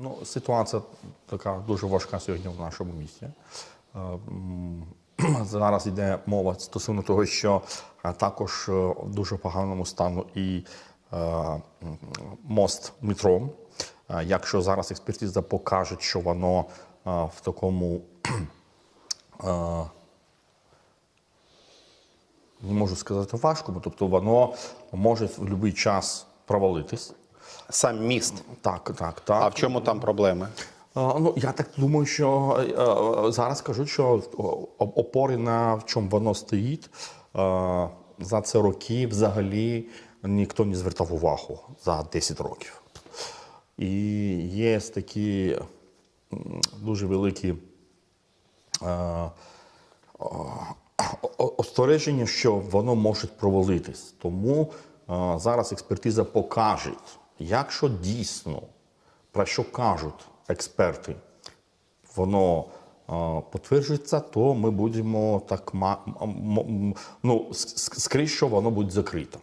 Ну, ситуація така дуже важка сьогодні в нашому місті. Е, Зараз йде мова стосовно того, що е, також е, в дуже поганому стану і мост метро. Якщо зараз експертиза покаже, що воно в такому не можу сказати важкому, тобто воно може в будь-який час провалитись. Сам міст. Так, так, так. А в чому там проблеми? Ну, я так думаю, що е, е, зараз кажуть, що опори на в чому воно стоїть е, за це роки взагалі ніхто не звертав увагу за 10 років. І є такі дуже великі остереження, що воно може провалитись. Тому зараз експертиза покаже, якщо дійсно про що кажуть експерти, воно Потверджується, то ми будемо так ну, скрізь, що воно буде закрито.